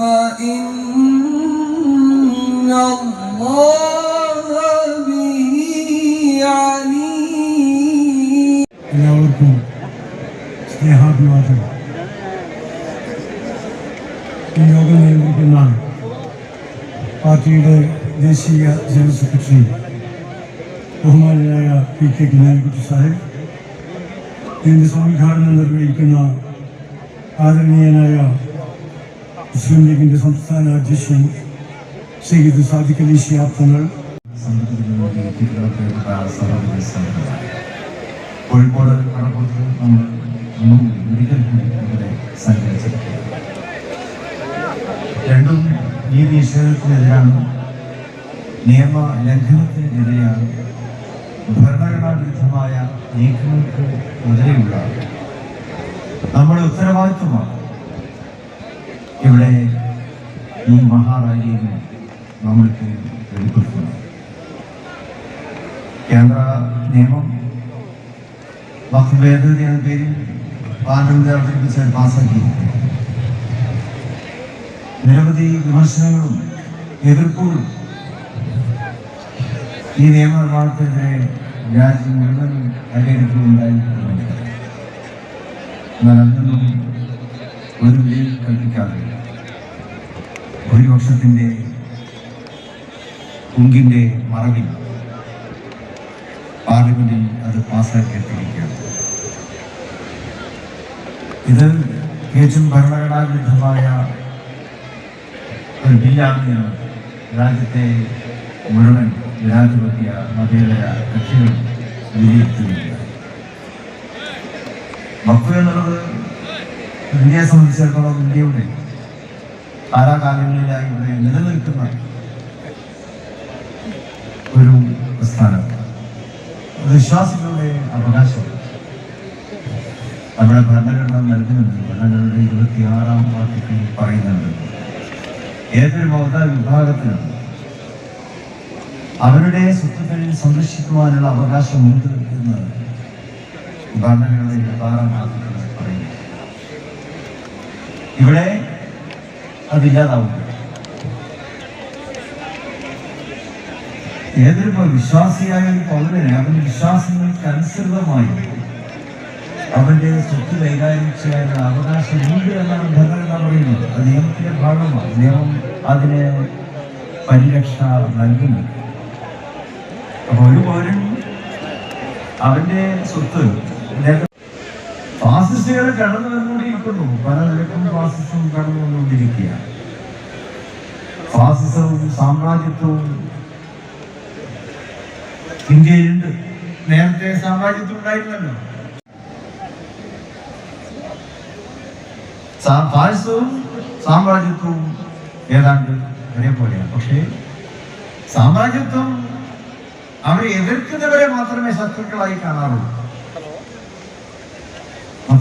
فإن الله به عليم എല്ലാവർക്കും സ്നേഹാഭിവാദം ഈ യോഗം നിയന്ത്രിക്കുന്ന പാർട്ടിയുടെ ദേശീയ ജനറൽ സെക്രട്ടറി ബഹുമാനായ പി കെ കുഞ്ഞാലിക്കുട്ടി സാഹിബ് ഇതിൻ്റെ സംവിധാനം നിർവഹിക്കുന്ന ആദരണീയനായ മുസ്ലിം ലീഗിന്റെ സംസ്ഥാന അധ്യക്ഷൻ സയ്യിദ് സാദിഖ് അലി ഷിയാബ് തങ്ങൾ കോഴിക്കോട് നമ്മൾ ഒരിക്കൽ രണ്ടും ഈ നിഷേധത്തിനെതിരാണ് നിയമ ലംഘനത്തിനെതിരെയാണ് ഭരണഘടനാ വിരുദ്ധമായ നീക്കങ്ങൾക്ക് എതിരെയുള്ള നമ്മുടെ ഉത്തരവാദിത്വമാണ് ഇവിടെ ഈ മഹാറാലിയെ നമ്മൾക്ക് വെളിപ്പെടുത്തുന്നത് കേന്ദ്ര നിയമം വഖഫ് ഭേദഗതി എന്ന പേരിൽ പാർലമെന്റ് അവതരിപ്പിച്ച് പാസാക്കി നിരവധി വിമർശനങ്ങളും എതിർപ്പുകളും ഈ നിയമനിർമ്മാണത്തിനെതിരെ രാജ്യം മുഴുവൻ അലയിരിക്കുകയുണ്ടായി എന്നാൽ അതിനൊന്നും ഒരു മേൽ കൽപ്പിക്കാതെ ഭൂരിപക്ഷത്തിന്റെ കുങ്കിന്റെ മറവിൽ പാർലമെന്റിൽ അത് പാസ്സാക്കിയെത്തിയിരിക്കുകയാണ്. ഇത് തികച്ചും ഭരണഘടനാ വിരുദ്ധമായ ഒരു ബില്ലാണ് രാജ്യത്തെ മുഴുവൻ ജനാധിപത്യ മതേതര കക്ഷികൾ വിലയിരുത്തുന്നില്ല വഖഫ് എന്നുള്ളത് ഇന്ത്യയെ സംബന്ധിച്ചിടത്തോളം ഇന്ത്യയുടെ കാലാകാലങ്ങളിലായി ഇവിടെ നിലനിൽക്കുന്ന ഒരു സ്ഥാനം? വിശ്വാസികളുടെ അവകാശം. നമ്മുടെ ഭരണഘടന നൽകുന്നുണ്ട്. ഭരണഘടനയുടെ ഇരുപത്തിയാറാം ആർട്ടിക്കിൾ പറയുന്നുണ്ട്. ഏതൊരു മത വിഭാഗത്തിനും അവരുടെ സ്വത്തുക്കളിൽ സംരക്ഷിക്കുവാനുള്ള അവകാശമുണ്ട് എന്ന് ഭരണഘടന ഇരുപത്താറാം ആർട്ടിക്കിൾ പറയുന്നു ഇവിടെ അതില്ലാതാവും ഏതൊരു വിശ്വാസിയായ ഒരു പൗരന് അവന്റെ വിശ്വാസങ്ങൾക്ക് അനുസൃതമായി അവന്റെ സ്വത്ത് കൈകാര്യം ചെയ്യാനുള്ള അവകാശമുണ്ട് എന്നാണ് ഭരണഘടന പറയുന്നത്. അത് നിയമത്തിന്റെ ഭാഗമാണ്. നിയമം അതിന് പരിരക്ഷ നൽകുന്നു. അപ്പൊ ഒരു പൗരൻ അവന്റെ സ്വത്ത് ഫാസിസ്റ്റുകൾ കടന്നു വന്നുകൊണ്ടിരിക്കുന്നു പല നിലക്കും ഫാസിസം കടന്നു വന്നുകൊണ്ടിരിക്കുകയാണ് ഫാസിസവും സാമ്രാജ്യത്വവും ഇന്ത്യയിലുണ്ട്. നേരത്തെ സാമ്രാജ്യത്വം ഉണ്ടായിരുന്നല്ലോ. ഫാസിസവും സാമ്രാജ്യത്വവും ഏതാണ്ട് ഒരേപോലെയാണ്. പക്ഷേ സാമ്രാജ്യത്വം അവരെ എതിർക്കുന്നവരെ മാത്രമേ ശത്രുക്കളായി കാണാറുള്ളൂ.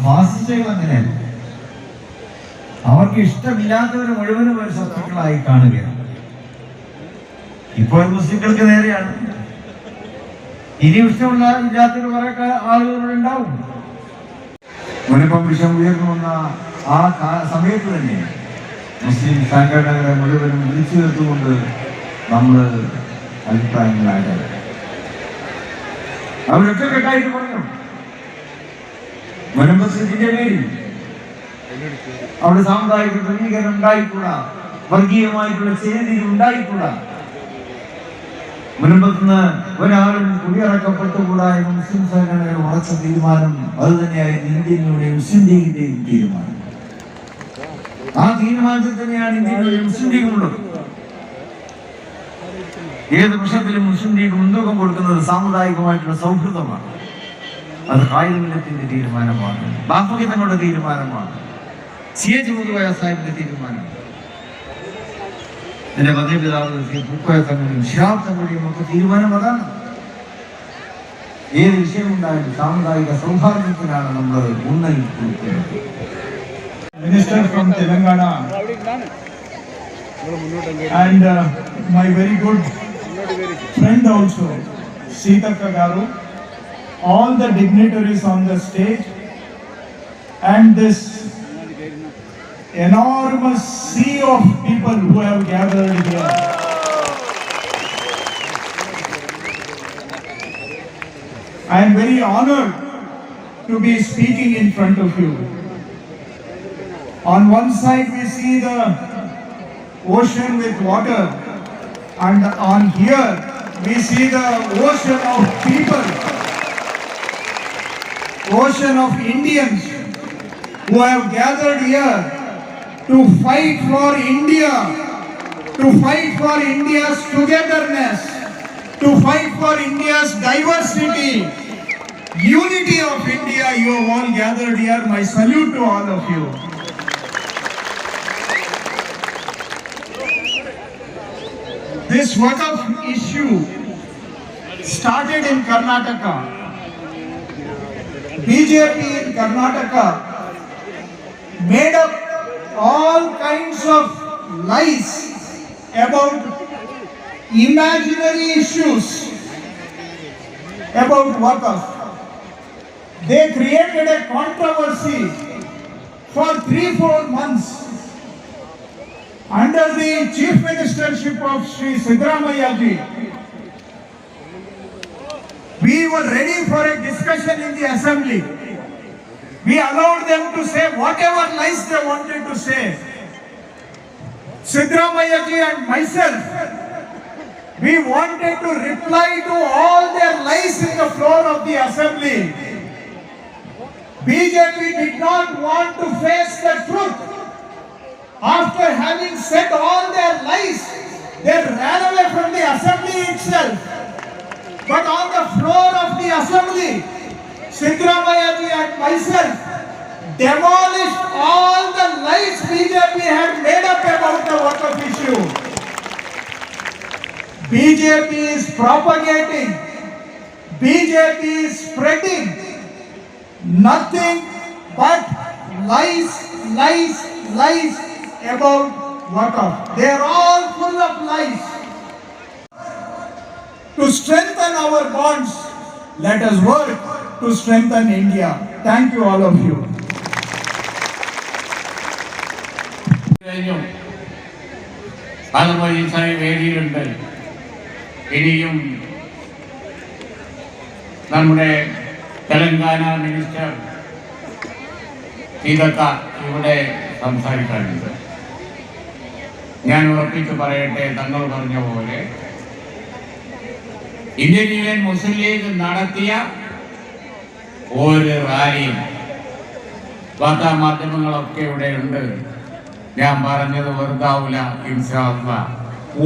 ഫാസിസ്റ്റുകൾ അങ്ങനെയല്ല അവർക്ക് ഇഷ്ടമില്ലാത്തവരെ മുഴുവനും ഒരു ശത്രുക്കളായി കാണുകയാണ്. ഇപ്പോൾ മുസ്ലിങ്ങൾക്ക് നേരെയാണ്. ഇനി ഇഷ്ടമുള്ള ഇല്ലാത്തൊരു കുറെ ആളുകൾ ഇവിടെ ഉണ്ടാവും. മുനപ്പം വിഷം ഉയർന്നു വന്ന ആ സമയത്ത് തന്നെ മുസ്ലിം സംഘടനകളെ മുഴുവനും വിളിച്ചു ചേർത്തുകൊണ്ട് നമ്മൾ അഭിപ്രായങ്ങളായത് അവരൊറ്റക്കെട്ടായിട്ട് പറഞ്ഞു. മുനമ്പത്തിന്റെ പേരിൽ അവിടെ സാമുദായിക ക്രമീകരണം ഉണ്ടായിക്കൂടാ. വർഗീയമായിട്ടുള്ള ചേരി ഉണ്ടായിക്കൂടാ. മുൻപത്തുനിന്ന് ഒരാളും കുടിയിറക്കപ്പെട്ടുകൂടാ എന്ന മുസ്ലിം സംഘടനയുടെ ഉറച്ച തീരുമാനം അത് തന്നെയായിരുന്നു ഇന്ത്യയിലൂടെ മുസ്ലിം ലീഗിന്റെയും തീരുമാനം. ആ തീരുമാനത്തിൽ തന്നെയാണ് ഇന്ത്യയിലൂടെ മുസ്ലിം ലീഗ് ഉള്ളത്. ഏത് പ്രശ്നത്തിലും മുസ്ലിം ലീഗ് മുൻതൂക്കം കൊടുക്കുന്നത് സാമുദായികമായിട്ടുള്ള സൗഹൃദമാണ്. അത് കായികത്തിന്റെ തീരുമാനമാണ്. ബാഫുഖി തങ്ങളുടെ തീരുമാനമാണ്. സി എച്ച് മുതുവായ സാഹിബിന്റെ തീരുമാനം എന്റെ പതിപിതാവ് പൂക്കോയ തങ്ങളുടെയും ഷിഹാബ് തങ്ങളുടെയും ഒക്കെ തീരുമാനം അതാണ്. ഏത് വിഷയമുണ്ടായാലും സാമുദായിക സൗഹാർദ്ദത്തിനാണ് നമ്മൾ ഊന്നൽ കൊടുക്കുന്നത് minister from Telangana and uh, my very good friend also, Sitaka all the dignitaries on the stage and this enormous sea of people who have gathered here. I am very honored to be speaking in front of you. On one side, we see the ocean with water, and on here, we see the ocean of people, ocean of Indians who have gathered here to fight for India, to fight for India's togetherness, to fight for India's diversity, unity of India. You have all gathered here. My salute to all of you. This Wakaf issue started in Karnataka. BJP in Karnataka made up all kinds of lies about imaginary issues about Wakaf. They created a controversy for three, four months under the chief ministership of Sri Sidramaya ji, we were ready for a discussion in the assembly. We allowed them to say whatever lies they wanted to say. Sidramaya ji and myself, we wanted to reply to all their lies in the floor of the assembly. BJP did not want to face the truth. After having said all their lies, they ran away from the assembly itself. But on the floor of the assembly, Sidramaya ji and myself demolished all the lies BJP had made up about the water issue. BJP is propagating, BJP is spreading nothing but lies, lies, lies about water. They are all full of lies To strengthen our bonds, let us work to strengthen India. Thank you, all of you. കഴിഞ്ഞു അതുപോലെ ഈ വേദിയിലുണ്ട് ഇനിയും നമ്മുടെ Telangana minister ഇതൊക്കെ ഇവിടെ സംസാരിക്കാനുണ്ട് ഞാൻ ഉറപ്പിച്ച് പറയട്ടെ തങ്ങൾ പറഞ്ഞ പോലെ ഇന്ത്യൻ യൂണിയൻ മുസ്ലിം ലീഗ് നടത്തിയ ഒരു റാലിയും വാർത്താ മാധ്യമങ്ങളൊക്കെ ഇവിടെ ഉണ്ട്. ഞാൻ പറഞ്ഞത് വെറുതാവൂല ഇൻഷാല്ല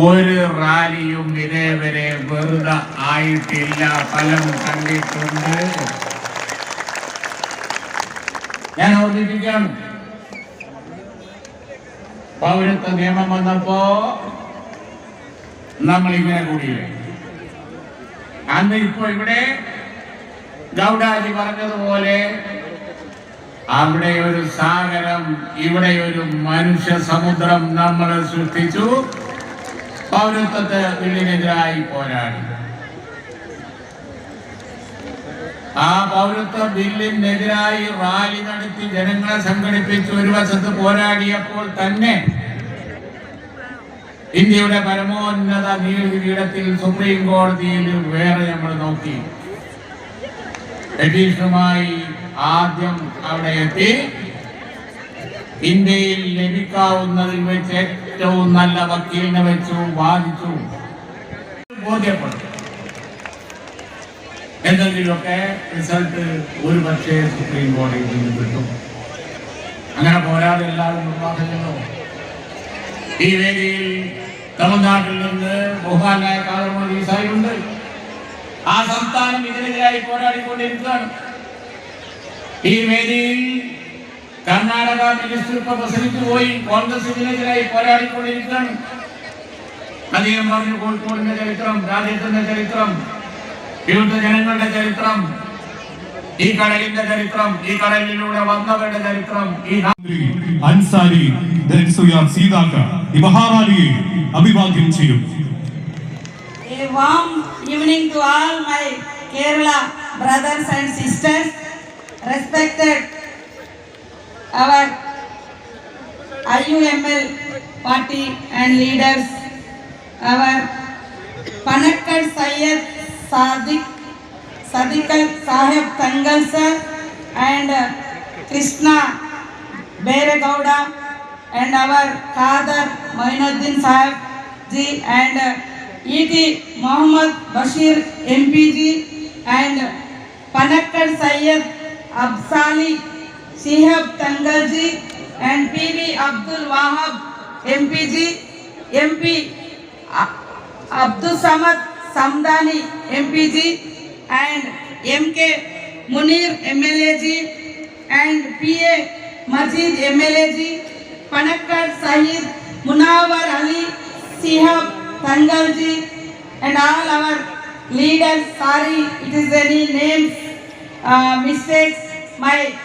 ഒരു റാലിയും ഇതേവരെ വെറുതെ ആയിട്ടില്ല. ഫലം കണ്ടിട്ടുണ്ട്. ഞാൻ ഓർമ്മിപ്പിക്കാം പൗരത്വ നിയമം വന്നപ്പോ നമ്മൾ ഇങ്ങനെ കൂടിയില്ലേ? അന്ന് ഇപ്പൊ ഇവിടെ ഗൗഡാജി പറഞ്ഞതുപോലെ അവിടെ ഒരു സാഗരം ഇവിടെ ഒരു മനുഷ്യ സമുദ്രം നമ്മൾ സൃഷ്ടിച്ചു. പൗരത്വത്തെ ബില്ലിനെതിരായി പോരാടി. ആ പൗരത്വ ബില്ലിനെതിരായി റാലി നടത്തി ജനങ്ങളെ സംഘടിപ്പിച്ച് ഒരു വശത്ത് പോരാടിയപ്പോൾ തന്നെ ഇന്ത്യയുടെ പരമോന്നത നീതിപീഠത്തിൽ സുപ്രീം കോടതിയിൽ വേറെ നമ്മൾ നോക്കി. ബ്രിട്ടീഷുമായി ആദ്യം അവിടെ എത്തി. ഇന്ത്യയിൽ ലഭിക്കാവുന്നതിൽ വെച്ച് ഏറ്റവും നല്ല വക്കീലിനെ വെച്ചു ബോധ്യപ്പെടും. എന്തെങ്കിലുമൊക്കെ റിസൾട്ട് ഒരു പക്ഷേ സുപ്രീം കോടതിയിൽ നിന്ന് കിട്ടും. അങ്ങനെ പോരാതെ എല്ലാവരും നിർവാഹങ്ങളോ ഈ വേദിയിൽ തമിഴ്നാട്ടിൽ നിന്ന് ബഹുമാനായ കാലമോദി സാഹിബുണ്ട്. ആ സംസ്ഥാനം ഇതിനെതിരായി പോരാടിക്കൊണ്ടിരിക്കുകയാണ്. ഈ വേദിയിൽ കർണാടക മിനിസ്റ്റർ ഇപ്പൊ പ്രസംഗിച്ചു പോയി. കോൺഗ്രസ് ഇതിനെതിരായി പോരാടിക്കൊണ്ടിരിക്കുകയാണ്. അദ്ദേഹം പറഞ്ഞു കോഴിക്കോടിന്റെ ചരിത്രം രാജ്യത്തിന്റെ ചരിത്രം ഇവിടുത്തെ ജനങ്ങളുടെ ചരിത്രം ഈ കടലിന്റെ ചരിത്രം ഈ കടലിലൂടെ വന്നവരുടെ ചരിത്രം ഈ നാ- മന്ത്രി അൻസാരി ധനസുയാർ സീതാക്ക ഈ മഹാറാലിയെ അഭിവാദ്യം ചെയ്യും A warm evening to all my Kerala brothers and sisters, respected our IUML party and leaders, our Panakkad Syed Sadiq, Sadikali Saheb Thangal sir and Krishna Byregowda and our father Moinuddin Saheb ji and ET Mohammed Basheer MP ji and Panakkad Syed Abbasali Shihab Thangal ji and PV Abdul Wahab MP ji MP Abdul Samad Samadani MP ji and MK Munir MLAG and PA Majid MLAG, Panakkad Sahid Munawar Ali Sihab Tangalji and all our leaders. Sorry, it is any names uh, mistakes. My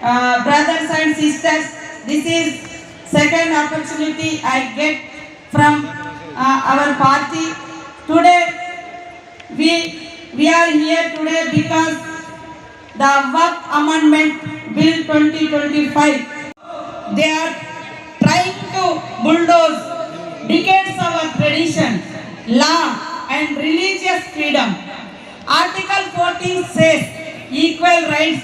uh, brothers and sisters, this is second opportunity I get from uh, our party. Today, we we are here today because the work amendment bill 2025 they are trying to bulldoze decades of our tradition law and religious freedom article 14 says equal rights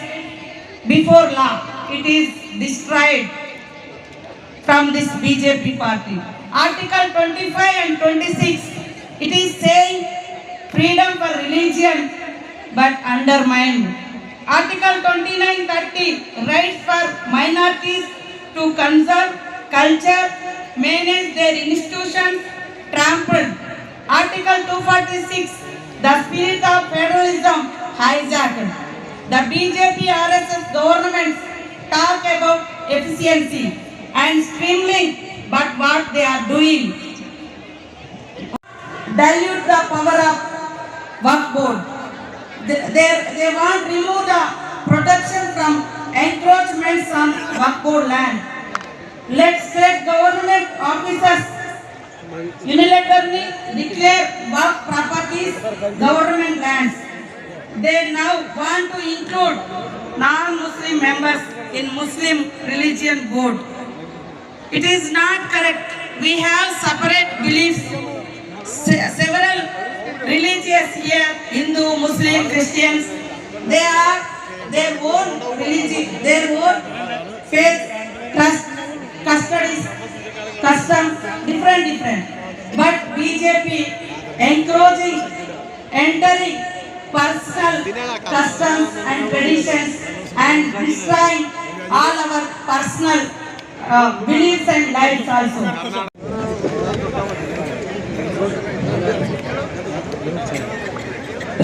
before law it is destroyed from this BJP party. Article 25 and 26, it is saying freedom for religion but undermined. Article 29 30, rights for minorities to conserve culture, manage their institutions, trampled. Article 246, the spirit of federalism hijacked. The BJP RSS governments talk about efficiency and streamlining, but what they are doing dilute the power of work board. They, they, they want to remove the protection from encroachments on work board land. Let state government officers unilaterally declare work properties government lands. They now want to include non-Muslim members in Muslim religion board. It is not correct. We have separate beliefs. Se- several religious here, Hindu, Muslim, Christians, they are their own religion, their own faith, trust, custodies, customs, different, different. But BJP encouraging, entering personal customs and traditions and destroying all our personal uh, beliefs and lives also.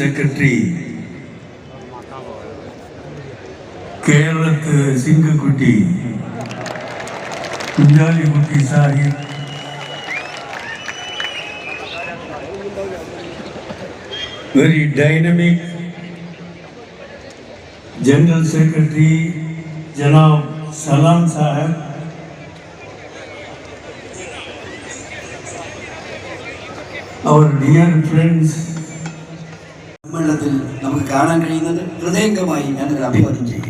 Secretary கேரளத்து சிங்கக்குட்டி Kunhalikutty Sahib very dynamic General Secretary Janab Salam Sahib our dear friends സമ്മേളനത്തിൽ നമുക്ക് കാണാൻ കഴിയുന്നത് ഹൃദയംഗമായി ഞാനൊരു അഭിവാദ്യം ചെയ്യുക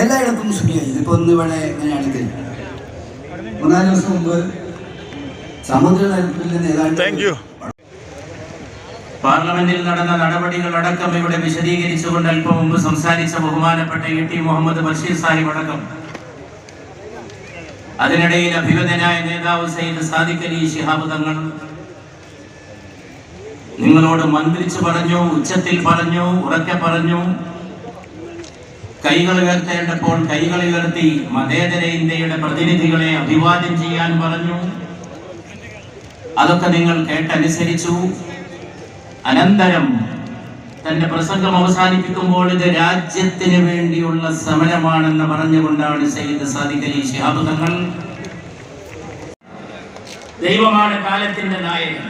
എല്ലായിടത്തും സുഖിയായി ഇതിപ്പോ ഒന്ന് ഇവിടെ എങ്ങനെയാണെങ്കിൽ മൂന്നാൽ ദിവസം മുമ്പ് സമുദ്രതലത്തിൽ നിന്ന് ഏതാണ്ട് പാർലമെന്റിൽ നടന്ന നടപടികളടക്കം ഇവിടെ വിശദീകരിച്ചുകൊണ്ട് അല്പം മുമ്പ് സംസാരിച്ച ബഹുമാനപ്പെട്ട ഇ ടി മുഹമ്മദ് ബഷീർ സാഹിബ് അടക്കം. അതിനിടയിൽ അഭിവദനായ നേതാവ് സയ്യിദ് സാദിഖലി അലി ശിഹാബ് തങ്ങൾ നിങ്ങളോട് മന്ത്രിച്ചു പറഞ്ഞു ഉച്ചത്തിൽ പറഞ്ഞു ഉറക്കെ പറഞ്ഞു. കൈകൾ ഉയർത്തേണ്ടപ്പോൾ കൈകൾ ഉയർത്തി മതേതര ഇന്ത്യയുടെ പ്രതിനിധികളെ അഭിവാദ്യം ചെയ്യാൻ പറഞ്ഞു. അതൊക്കെ നിങ്ങൾ കേട്ടനുസരിച്ചു. അനന്തരം തന്റെ പ്രസംഗം അവസാനിപ്പിക്കുമ്പോൾ ഇത് രാജ്യത്തിന് വേണ്ടിയുള്ള സമരമാണെന്ന് പറഞ്ഞുകൊണ്ടാണ് സയ്യിദ് സാദിഖ് അലി ശിഹാബ് തങ്ങൾ ദൈവമാണ് കാലത്തിന്റെ നായകൻ.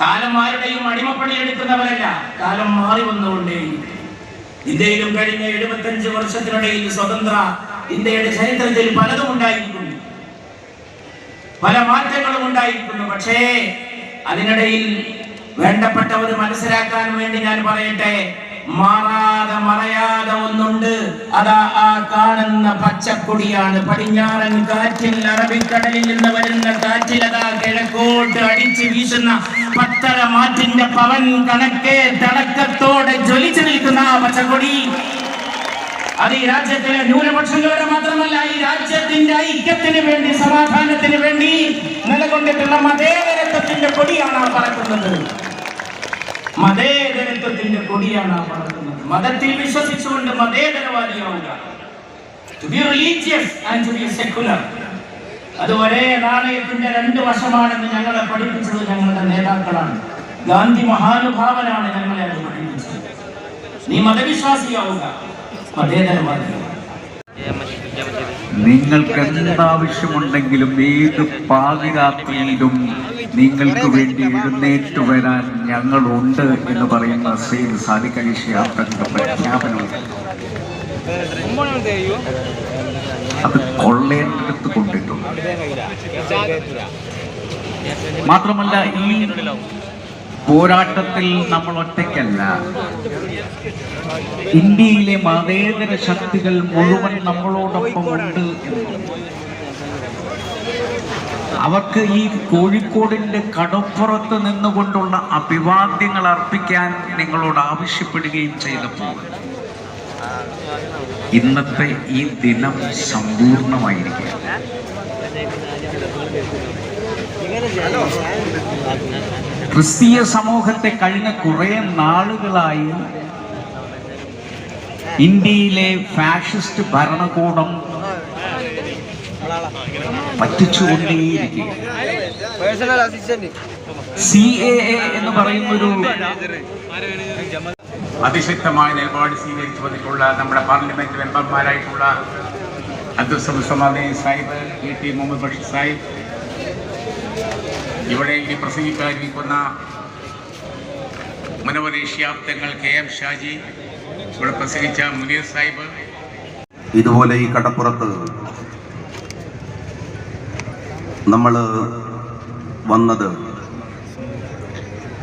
കാലം ആരുടെയും അടിമപ്പണി എടുക്കുന്നവരല്ല. കാലം മാറി വന്നുകൊണ്ടേ. ഇന്ത്യയിലും കഴിഞ്ഞ എഴുപത്തഞ്ച് വർഷത്തിനിടയിൽ സ്വതന്ത്ര ഇന്ത്യയുടെ ചരിത്രത്തിൽ പലതും ഉണ്ടായിരിക്കുന്നു. പല മാറ്റങ്ങളും ഉണ്ടായിരിക്കുന്നു. പക്ഷേ അതിനിടയിൽ വേണ്ടപ്പെട്ടവർ മനസ്സിലാക്കാൻ വേണ്ടി ഞാൻ പറയട്ടെ. മാറാതെ മറയാതെ ഒന്നുണ്ട്. അതാ ആ കാണുന്ന പച്ചക്കൊടിയാണ്. പടിഞ്ഞാറൻ കാറ്റിൽ അറബിക്കടലിൽ നിന്ന് വരുന്ന കാറ്റിൽ അതാ കിഴക്കോട്ട് അടിച്ച് വീശുന്ന പത്തര മാറ്റിന്റെ പവൻ കണക്കെ തിളക്കത്തോടെ ജ്വലിച്ചു നിൽക്കുന്ന ആ പച്ചക്കൊടി. അത് ഈ രാജ്യത്തിലെ ന്യൂനപക്ഷങ്ങളുടെ മാത്രമല്ല ഈ രാജ്യത്തിന്റെ ഐക്യത്തിന് വേണ്ടി സമാധാനത്തിന് വേണ്ടി നിലകൊണ്ടിട്ടുള്ള മതേതരത്വത്തിന്റെ കൊടിയാണ് ആ പറക്കുന്നത്. മതേതരത്വത്തിന്റെ കൊടിയാണ് ആ പറക്കുന്നത് മതത്തിൽ വിശ്വസിച്ചുകൊണ്ട് മതേതരവാദിയാവുക. To be religious and to be secular. അത് ഒരേ നാണയത്തിന്റെ രണ്ട് വശമാണെന്ന് ഞങ്ങളെ പഠിപ്പിച്ചത് ഞങ്ങളുടെ നേതാക്കളാണ്. ഗാന്ധി മഹാനുഭാവനാണ് ഞങ്ങളെ അത് പഠിപ്പിച്ചത്. നീ മതവിശ്വാസിയാവുക. മതേതരവാദിയാവുക. നിങ്ങൾക്ക് എന്താവശ്യമുണ്ടെങ്കിലും ഏത് പാതിരാത്രിയിലും നിങ്ങൾക്ക് വേണ്ടി എഴുന്നേറ്റ് വരാൻ ഞങ്ങളുണ്ട് എന്ന് പറയുന്ന സാദിഖ് അലി പ്രഖ്യാപനം അത് കൊള്ളേണ്ടടുത്ത് കൊണ്ടിട്ടുണ്ട്. മാത്രമല്ല ഈ പോരാട്ടത്തിൽ നമ്മൾ ഒറ്റയ്ക്കല്ല. ഇന്ത്യയിലെ മതേതര ശക്തികൾ മുഴുവൻ നമ്മളോടൊപ്പം ഉണ്ട് അവർക്ക് ഈ കോഴിക്കോടിന്റെ കടപ്പുറത്ത് നിന്നുകൊണ്ടുള്ള അഭിവാദ്യങ്ങൾ അർപ്പിക്കാൻ നിങ്ങളോട് ആവശ്യപ്പെടുകയും ചെയ്തപ്പോൾ ഇന്നത്തെ ഈ ദിനം സമ്പൂർണമായിരിക്കും ക്രിസ്തീയ സമൂഹത്തെ കഴിഞ്ഞ കുറെ നാളുകളായി ഇന്ത്യയിലെ ഫാഷിസ്റ്റ് ഭരണകൂടം സി എ എന്ന് പറയുന്നൊരു അതിശക്തമായ നിലപാട് സ്വീകരിച്ചു വന്നിട്ടുള്ള നമ്മുടെ പാർലമെന്റ് മെമ്പർമാരായിട്ടുള്ള അബ്ദുൾ സമാദി സാഹിബ് ഇ ടി മുഹമ്മദ് ബഷീർ സാഹിബ് ഇവിടെ ഇനി പ്രസംഗിക്കാനിരിക്കുന്ന മുനവർ ഏഷ്യാബ്ദങ്ങൾ കെ എം ഷാജി ഇവിടെ പ്രസംഗിച്ച മുനീർ സാഹിബ്. ഇതുപോലെ ഈ കടപ്പുറത്ത് നമ്മൾ വന്നത്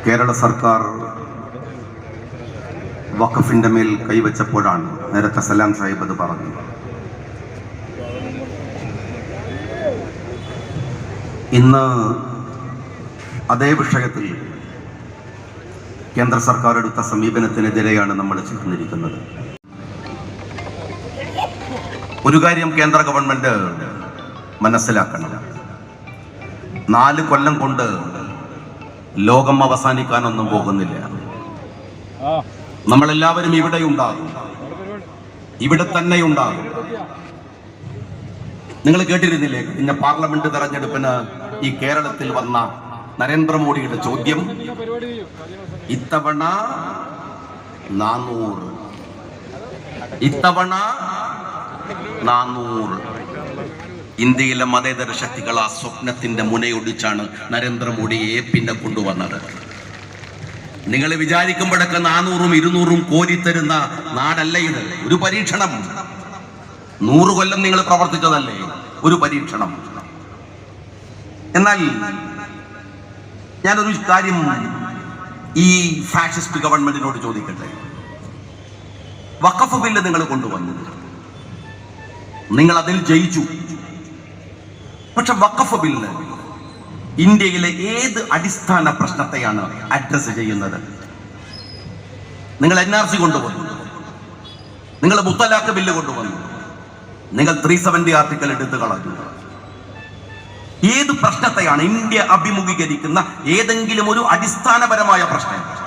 കേരള സർക്കാർ വഖഫിന്റെ മേൽ കൈവച്ചപ്പോഴാണ്. നേരത്തെ സലാം സാഹിബ് അത് പറഞ്ഞു. ഇന്ന് അതേ വിഷയത്തിൽ കേന്ദ്ര സർക്കാർ എടുത്ത സമീപനത്തിനെതിരെയാണ് നമ്മൾ ചേർന്നിരിക്കുന്നത്. ഒരു കാര്യം കേന്ദ്ര ഗവൺമെന്റ് മനസ്സിലാക്കണം. നാല് കൊല്ലം കൊണ്ട് ലോകം അവസാനിക്കാനൊന്നും പോകുന്നില്ല. നമ്മളെല്ലാവരും ഇവിടെ ഉണ്ടാകും. ഇവിടെ തന്നെ ഉണ്ടാകും. നിങ്ങൾ കേട്ടിരുന്നില്ലേ? കഴിഞ്ഞ പാർലമെന്റ് തെരഞ്ഞെടുപ്പിന് ഈ കേരളത്തിൽ വന്ന നരേന്ദ്രമോദിയുടെ ചോദ്യം ഇത്തവണ നാനൂറ്. ഇത്തവണ നാനൂറ്. ഇന്ത്യയിലെ മതേതര ശക്തികൾ ആ സ്വപ്നത്തിന്റെ മുനയൊടിച്ചാണ് നരേന്ദ്രമോദിയെ പിന്നെ കൊണ്ടുവന്നത്. നിങ്ങൾ വിചാരിക്കുമ്പോഴൊക്കെ നാനൂറും ഇരുന്നൂറും കോരിത്തരുന്ന നാടല്ല ഇത്. ഒരു പരീക്ഷണം. നൂറ് കൊല്ലം നിങ്ങൾ പ്രവർത്തിച്ചതല്ലേ? ഒരു പരീക്ഷണം. എന്നാൽ ഞാനൊരു കാര്യം ഈ ഫാഷിസ്റ്റ് ഗവൺമെന്റിനോട് ചോദിക്കട്ടെ? വഖഫ് ബില്ല് നിങ്ങൾ കൊണ്ടുവന്നു നിങ്ങൾ അതിൽ ജയിച്ചു. പക്ഷെ വഖഫ് ബില്ല് ഇന്ത്യയിലെ ഏത് അടിസ്ഥാന പ്രശ്നത്തെയാണ് അഡ്രസ് ചെയ്യുന്നത്? നിങ്ങൾ എൻ ആർ സി കൊണ്ടുവന്നു. നിങ്ങൾ മുത്തലാഖ് ബില്ല് കൊണ്ടുവന്നു. നിങ്ങൾ ത്രീ സെവന്റി ആർട്ടിക്കൽ എടുത്തു കളഞ്ഞു. ഏത് പ്രശ്നത്തെയാണ് ഇന്ത്യ അഭിമുഖീകരിക്കുന്ന ഏതെങ്കിലും ഒരു അടിസ്ഥാനപരമായ പ്രശ്നം?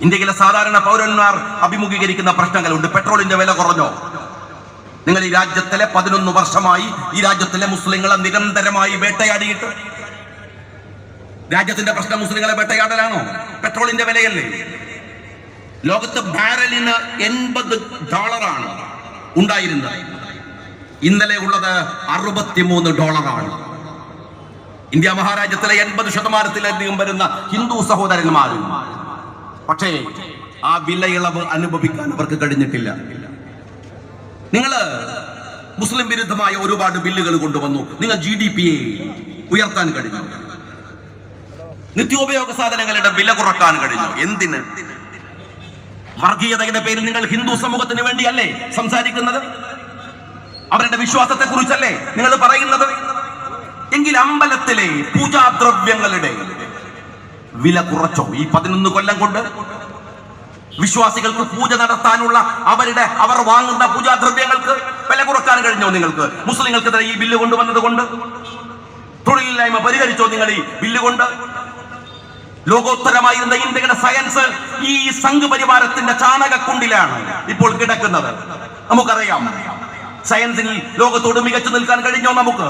ഇന്ത്യയിലെ സാധാരണ പൗരന്മാർ അഭിമുഖീകരിക്കുന്ന പ്രശ്നങ്ങളുണ്ട്. പെട്രോളിന്റെ വില കുറഞ്ഞോ? നിങ്ങൾ ഈ രാജ്യത്തിലെ പതിനൊന്ന് വർഷമായി ഈ രാജ്യത്തിലെ മുസ്ലിങ്ങളെ നിരന്തരമായി വേട്ടയാടിയിട്ട് രാജ്യത്തിന്റെ പ്രശ്നം മുസ്ലിങ്ങളെ വേട്ടയാടലാണോ? പെട്രോളിന്റെ വിലയല്ലേ? ലോകത്ത് ബാരലിന് എൺപത് ഡോളറാണ് ഉണ്ടായിരുന്നത്. ഇന്നലെ ഉള്ളത് അറുപത്തിമൂന്ന് ഡോളറാണ്. ഇന്ത്യ മഹാരാജ്യത്തിലെ എൺപത് ശതമാനത്തിലധികം വരുന്ന ഹിന്ദു സഹോദരന്മാരും. പക്ഷേ ആ വിലയിളവ് അനുഭവിക്കാൻ അവർക്ക് കഴിഞ്ഞിട്ടില്ല. നിങ്ങൾ മുസ്ലിം വിരുദ്ധമായ ഒരുപാട് ബില്ലുകൾ കൊണ്ടുവന്നു. നിങ്ങൾ ജി ഡി പിയെ ഉയർത്താൻ കഴിഞ്ഞു. നിത്യോപയോഗ സാധനങ്ങളുടെ വില കുറയ്ക്കാൻ കഴിഞ്ഞു. എന്തിന്? വർഗീയതയുടെ പേരിൽ നിങ്ങൾ ഹിന്ദു സമൂഹത്തിന് വേണ്ടിയല്ലേ സംസാരിക്കുന്നത്? അവരുടെ വിശ്വാസത്തെ കുറിച്ചല്ലേ നിങ്ങൾ പറയുന്നത്? എങ്കിൽ അമ്പലത്തിലെ പൂജാദ്രവ്യങ്ങളുടെ വില കുറച്ചോ? ഈ പതിനൊന്ന് കൊല്ലം കൊണ്ട് വിശ്വാസികൾക്ക് പൂജ നടത്താനുള്ള അവരുടെ അവർ വാങ്ങുന്ന പൂജാദ്രവ്യങ്ങൾക്ക് വില കുറയ്ക്കാൻ കഴിഞ്ഞോ നിങ്ങൾക്ക്? മുസ്ലിങ്ങൾക്ക് മുസ്ലിങ്ങൾക്കെതിരെ ഈ ബില്ല് കൊണ്ടുവന്നത് കൊണ്ട് തൊഴിലില്ലായ്മ പരിഹരിച്ചോ നിങ്ങൾ ഈ ബില്ല് കൊണ്ട്? ലോകോത്തരമായിരുന്ന ഇന്ത്യയുടെ സയൻസ് ഈ സംഘ് പരിവാരത്തിന്റെ ചാണകക്കുണ്ടിലാണ് ഇപ്പോൾ കിടക്കുന്നത്. നമുക്കറിയാം. സയൻസിൽ ലോകത്തോട് മികച്ചു നിൽക്കാൻ കഴിഞ്ഞോ നമുക്ക്?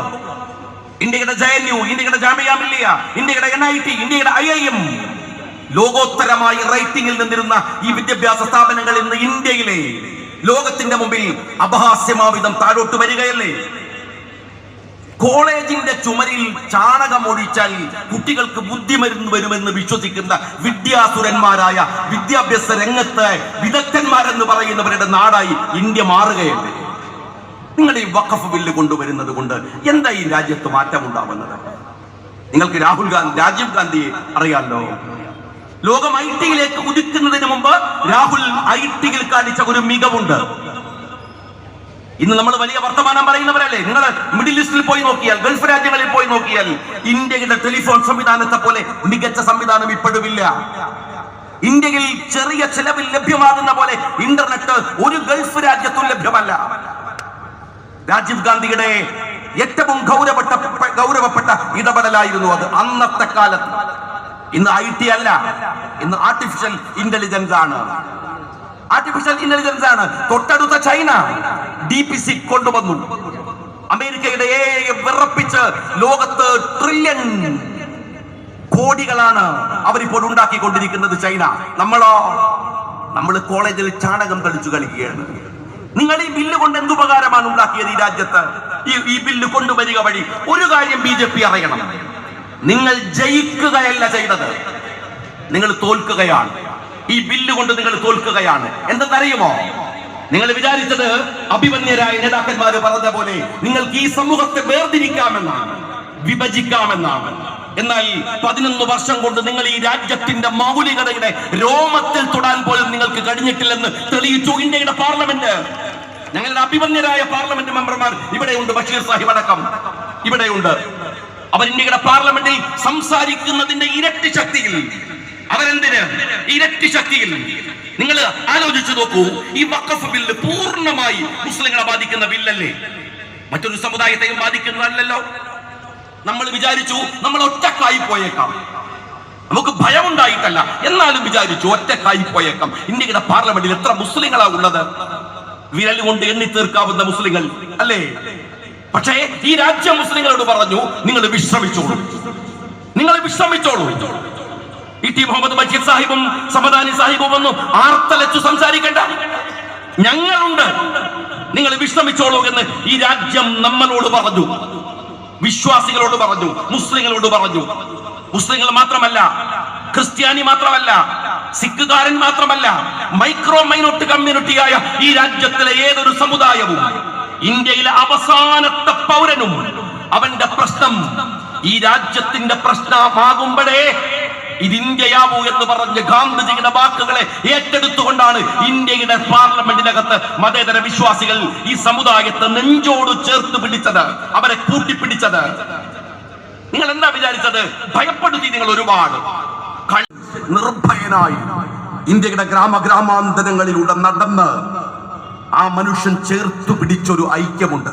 ഇന്ത്യയുടെ ജെ എൻ യു ഇന്ത്യയുടെ ജാമിയ മില്ലിയ ഇന്ത്യയുടെ എൻ ഐ ടി ഇന്ത്യയുടെ ഐ ഐ എം ലോകോത്തരമായി റേറ്റിംഗിൽ നിന്നിരുന്ന ഈ വിദ്യാഭ്യാസ സ്ഥാപനങ്ങൾ ഇന്ന് ഇന്ത്യയിലെ ലോകത്തിന്റെ മുമ്പിൽ അപഹാസ്യമാവിധം താഴോട്ട് വരികയല്ലേ? കോളേജിന്റെ ചുമരിൽ ചാണകം ഒഴിച്ചാൽ കുട്ടികൾക്ക് ബുദ്ധിമരുന്ന് വരുമെന്ന് വിശ്വസിക്കുന്ന വിദ്യാസുരന്മാരായ വിദ്യാഭ്യാസ രംഗത്ത് വിദഗ്ധന്മാരെന്ന് പറയുന്നവരുടെ നാടായി ഇന്ത്യ മാറുകയല്ലേ? നിങ്ങൾ ഈ വഖഫ് ബില്ല് കൊണ്ടുവരുന്നത് കൊണ്ട് എന്താ ഈ രാജ്യത്ത് മാറ്റമുണ്ടാവുന്നത്? നിങ്ങൾക്ക് രാഹുൽ ഗാന്ധി രാജീവ് ഗാന്ധിയെ അറിയാമല്ലോ ലോകം ഐ ടിയിലേക്ക് ഉദിക്കുന്നതിന് മുമ്പ് രാഹുൽ ഐ ടിയിൽ കാണിച്ച ഒരു മികവുണ്ട്. ഇന്ന് നമ്മൾ വലിയ വർത്തമാനം പറയുന്നവരല്ലേ? നിങ്ങൾ മിഡിൽ ഈസ്റ്റിൽ പോയി നോക്കിയാൽ ഗൾഫ് രാജ്യങ്ങളിൽ പോയി നോക്കിയാൽ ഇന്ത്യയുടെ ടെലിഫോൺ സംവിധാനത്തെ പോലെ മികച്ച സംവിധാനം ഇപ്പോഴുമില്ല. ഇന്ത്യയിൽ ചെറിയ ചെലവിൽ ലഭ്യമാകുന്ന പോലെ ഇന്റർനെറ്റ് ഒരു ഗൾഫ് രാജ്യത്തും ലഭ്യമല്ല. രാജീവ് ഗാന്ധിയുടെ ഏറ്റവും ഗൗരവപ്പെട്ട ഗൗരവപ്പെട്ട ഇടപെടലായിരുന്നു അത് അന്നത്തെ കാലത്ത്. ഇന്ന് ഐ ടി അല്ല. ഇന്ന് ആർട്ടിഫിഷ്യൽ ഇന്റലിജൻസ് ആണ്. ആർട്ടിഫിഷ്യൽ ഇന്റലിജൻസ് ആണ്. തൊട്ടടുത്ത ചൈന ഡി പി സി കൊണ്ടുവന്നു. അമേരിക്കയുടെ വിറപ്പിച്ച് ലോകത്ത് ട്രില്യൺ കോടികളാണ് അവരിപ്പോൾ ഉണ്ടാക്കിക്കൊണ്ടിരിക്കുന്നത് ചൈന. നമ്മളോ? നമ്മൾ കോളേജിൽ ചാണകം തളിച്ചു കളിക്കുകയാണ്. നിങ്ങൾ ഈ ബില്ല് കൊണ്ട് എന്തുപകാരമാണ് ഉണ്ടാക്കിയത് ഈ രാജ്യത്ത്? ഈ ബില്ല് കൊണ്ടുവരിക വഴി ഒരു കാര്യം ബി ജെ പി അറിയണം. നിങ്ങൾ ജയിക്കുകയല്ല ചെയ്തത്. നിങ്ങൾ തോൽക്കുകയാണ്. ഈ ബില്ല് കൊണ്ട് നിങ്ങൾ തോൽക്കുകയാണ്. എന്തെന്നറിയുമോ? നിങ്ങൾ വിചാരിച്ചത് അഭിമന്യരായ നേതാക്കന്മാര് പറഞ്ഞ പോലെ നിങ്ങൾക്ക് ഈ സമൂഹത്തെ വേർതിരിക്കാമെന്നാണ് വിഭജിക്കാമെന്നാണ്. എന്നാൽ പതിനൊന്ന് വർഷം കൊണ്ട് നിങ്ങൾ ഈ രാജ്യത്തിന്റെ മൗലികതയുടെ രോമത്തിൽ തൊടാൻ പോലും നിങ്ങൾക്ക് കഴിഞ്ഞിട്ടില്ലെന്ന് തെളിയിച്ചു ഇന്ത്യയുടെ പാർലമെന്റ്. ഞങ്ങളുടെ അഭിമന്യരായ പാർലമെന്റ് മെമ്പർമാർ ഇവിടെയുണ്ട് ബഷീർ സാഹിബ് അടക്കം. ഇവിടെയുണ്ട്. അവർ ഇന്ത്യയുടെ പാർലമെന്റിൽ സംസാരിക്കുന്നതിന്റെ ഇരട്ടി ശക്തിയിൽ. അവരെന്തിന്? ഇരട്ടി ശക്തിയിൽ. നിങ്ങൾ ആലോചിച്ചു നോക്കൂ ഈ വക്കഫ് ബില്ല് പൂർണമായി മുസ്ലിങ്ങളെ ബാധിക്കുന്ന ബില്ലല്ലേ? മറ്റൊരു സമുദായത്തെയും ബാധിക്കുന്നതല്ലല്ലോ. നമ്മൾ വിചാരിച്ചു നമ്മൾ ഒറ്റക്കായി പോയേക്കാം. നമുക്ക് ഭയമുണ്ടായിട്ടല്ല. എന്നാലും വിചാരിച്ചു ഒറ്റക്കായി പോയേക്കാം. ഇന്ത്യയുടെ പാർലമെന്റിൽ എത്ര മുസ്ലിങ്ങളാ ഉള്ളത്? വിരൽ കൊണ്ട് എണ്ണി തീർക്കാവുന്ന മുസ്ലിങ്ങൾ അല്ലേ? പക്ഷേ ഈ രാജ്യ മുസ്ലിങ്ങളോട് പറഞ്ഞു നിങ്ങൾ വിശ്രമിച്ചോളൂ. നിങ്ങൾ വിശ്രമിച്ചോളൂ. ഇ ടി മുഹമ്മദ് മജീദ് സാഹിബും സമദാനി സാഹിബും ഒന്നും ആർത്തലച്ചു സംസാരിക്കണ്ട. ഞങ്ങളുണ്ട്. നിങ്ങൾ വിശ്രമിച്ചോളൂ എന്ന് ഈ രാജ്യം നമ്മളോട് പറഞ്ഞു. വിശ്വാസികളോട് പറഞ്ഞു മുസ്ലിങ്ങളോട് പറഞ്ഞു. മുസ്ലിങ്ങൾ മാത്രമല്ല ക്രിസ്ത്യാനി മാത്രമല്ല സിഖുകാരൻ മാത്രമല്ല മൈക്രോ മൈനോട്ട് കമ്മ്യൂണിറ്റിയായ ഈ രാജ്യത്തിലെ ഏതൊരു സമുദായവും ഇന്ത്യയിലെ അവസാനത്തെ പൗരനും അവന്റെ പ്രശ്നം ഈ രാജ്യത്തിന്റെ പ്രശ്നമാകുമ്പോഴേ ഇത് ഇന്ത്യയാവൂ എന്ന് പറഞ്ഞ് ഗാന്ധിജിയുടെ വാക്കുകളെ ഏറ്റെടുത്തുകൊണ്ടാണ് ഇന്ത്യയുടെ പാർലമെന്റിനകത്ത് മതേതര വിശ്വാസികൾ ഈ സമുദായത്തെ നെഞ്ചോട് ചേർത്ത് പിടിച്ചത് അവരെ കൂട്ടിപ്പിടിച്ചത്. നിങ്ങൾ എന്താ വിചാരിച്ചത്? ഭയപ്പെടുത്തി നിങ്ങൾ ഒരുപാട്. നിർഭയനായി ഇന്ത്യയുടെ ഗ്രാമ ഗ്രാമാന്തരങ്ങളിലൂടെ നടന്ന് ആ മനുഷ്യൻ ചേർത്തു പിടിച്ചൊരു ഐക്യമുണ്ട്.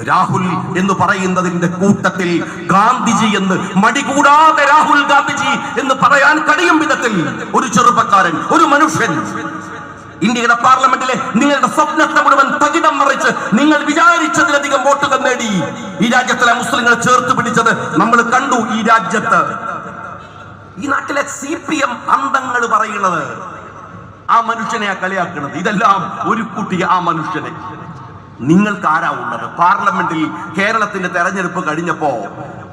രാഹുൽ എന്ന് പറയുന്നതിന്റെ കൂട്ടത്തിൽ ഗാന്ധിജി എന്ന് മടികൂടാതെ രാഹുൽ ഗാന്ധിജി എന്ന് പറയാൻ കഴിയും വിധത്തിൽ ഒരു ചെറുപ്പക്കാരൻ ഒരു മനുഷ്യൻ. ഇന്ത്യയുടെ പാർലമെന്റിലെ നിങ്ങളുടെ സ്വപ്നത്തെ മുഴുവൻ തകിടം മറിച്ച് നിങ്ങൾ വിചാരിച്ചതിലധികം വോട്ടുകൾ നേടി. ഈ രാജ്യത്തിലെ മുസ്ലിങ്ങൾ ചേർത്ത് പിടിച്ചത് നമ്മൾ കണ്ടു ഈ രാജ്യത്ത്. ഈ നാട്ടിലെ സി പി എം അന്തങ്ങൾ പറയുന്നത് ആ മനുഷ്യനെ കളിയാക്കുന്നത്. ഇതെല്ലാം ഒരു കൂട്ടിയ ആ മനുഷ്യനെ. നിങ്ങൾക്ക് ആരാ ഉള്ളത് പാർലമെന്റിൽ കേരളത്തിന്റെ തെരഞ്ഞെടുപ്പ് കഴിഞ്ഞപ്പോ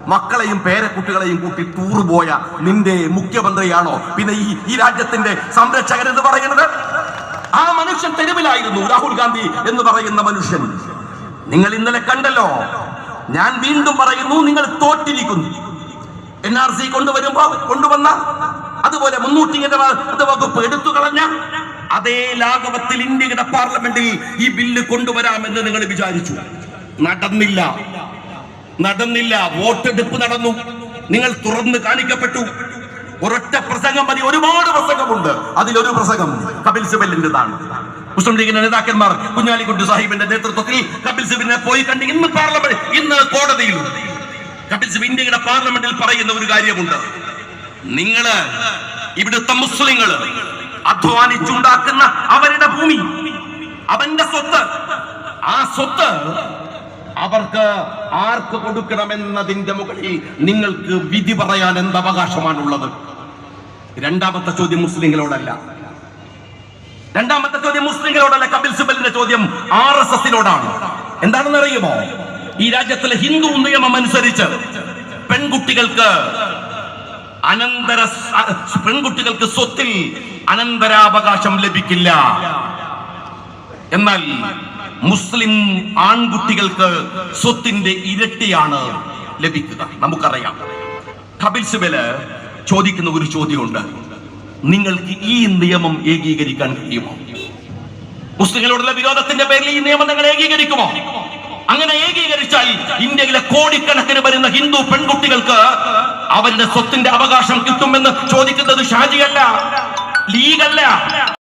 മക്കളെയും പേരക്കുട്ടികളെയും കൂട്ടി ടൂർ പോയ നിന്റെ മുഖ്യമന്ത്രിയാണോ? പിന്നെ ഈ ഈ രാജ്യത്തിന്റെ സംരക്ഷകൻ എന്ന് പറയുന്നത്? ആ മനുഷ്യൻ തെരുവിലായിരുന്നു രാഹുൽ ഗാന്ധി എന്ന് പറയുന്ന മനുഷ്യൻ. നിങ്ങൾ ഇന്നലെ കണ്ടല്ലോ ഞാൻ വീണ്ടും പറയുന്നു നിങ്ങൾ തോറ്റിരിക്കുന്നു. എൻ ആർ സി കൊണ്ടുവരുമ്പോ കൊണ്ടുവന്ന അതുപോലെ മുന്നൂറ്റി വകുപ്പ് എടുത്തു കളഞ്ഞ അതേ ലാഘവത്തിൽ ഇന്ത്യയുടെ പാർലമെന്റിൽ ഈ ബില്ല് കൊണ്ടുവരാമെന്ന് നിങ്ങൾ വിചാരിച്ചു. നടന്നില്ല. നടന്നില്ല. വോട്ടെടുപ്പ് നടന്നു. നിങ്ങൾ തുറന്ന് കാണിക്കപ്പെട്ടു. ഒരൊറ്റ പ്രസംഗം മതി. ഒരുപാട് പ്രസംഗമുണ്ട്. അതിലൊരു പ്രസംഗം കപിൽ സിബലിന്റെതാണ്. മുസ്ലിം ലീഗിന്റെ നേതാക്കന്മാർ കുഞ്ഞാലിക്കുട്ടി സാഹിബിന്റെ നേതൃത്വത്തിൽ കപിൽ സിബിനെ പോയി കണ്ട് ഇന്ന് പാർലമെന്റ് ഇന്ന് കോടതിയിൽ. കപിൽ സിബ് ഇന്ത്യയുടെ പാർലമെന്റിൽ പറയുന്ന ഒരു കാര്യമുണ്ട്. നിങ്ങൾ ഇവിടുത്തെ മുസ്ലിങ്ങൾ അധ്വാനിച്ചുണ്ടാക്കുന്ന അവരുടെ ഭൂമി അവന്റെ സ്വത്ത്. ആ സ്വത്ത് അവർക്ക് ആർക്ക് കൊടുക്കണമെന്നതിന്റെ മുകളിൽ നിങ്ങൾക്ക് വിധി പറയാൻ എന്ത് അവകാശമാണുള്ളത്? രണ്ടാമത്തെ ചോദ്യം മുസ്ലിങ്ങളോടല്ല. രണ്ടാമത്തെ ചോദ്യം മുസ്ലിങ്ങളോടല്ല കപിൽ സിബലിന്റെ ചോദ്യം ആർ എസ് എസിനോടാണ്. എന്താണെന്ന് അറിയുമോ ഈ രാജ്യത്തിലെ ഹിന്ദു നിയമം അനുസരിച്ച് പെൺകുട്ടികൾക്ക് അനന്തര പെൺകുട്ടികൾക്ക് സ്വത്തിൽ അനന്തരാവകാശം ലഭിക്കില്ല. എന്നാൽ മുസ്ലിം ആൺകുട്ടികൾക്ക് സ്വത്തിന്റെ ഇരട്ടിയാണ് ലഭിക്കുക. നമുക്കറിയാം. കപിൽ സിബൽ ചോദിക്കുന്ന ഒരു ചോദ്യമുണ്ട്. നിങ്ങൾക്ക് ഈ നിയമം ഏകീകരിക്കാൻ കഴിയുമോ? മുസ്ലിങ്ങളോടുള്ള വിരോധത്തിന്റെ പേരിൽ ഈ നിയമം നിങ്ങൾ ഏകീകരിക്കുമോ? അങ്ങനെ ഏകീകരിച്ചാൽ ഇന്ത്യയിലെ കോടിക്കണക്കിന് വരുന്ന ഹിന്ദു പെൺകുട്ടികൾക്ക് അവരുടെ സ്വത്തിന്റെ അവകാശം കിട്ടുമെന്ന് ചോദിക്കുന്നത് ഷാജിയല്ല ലീഗല്ല.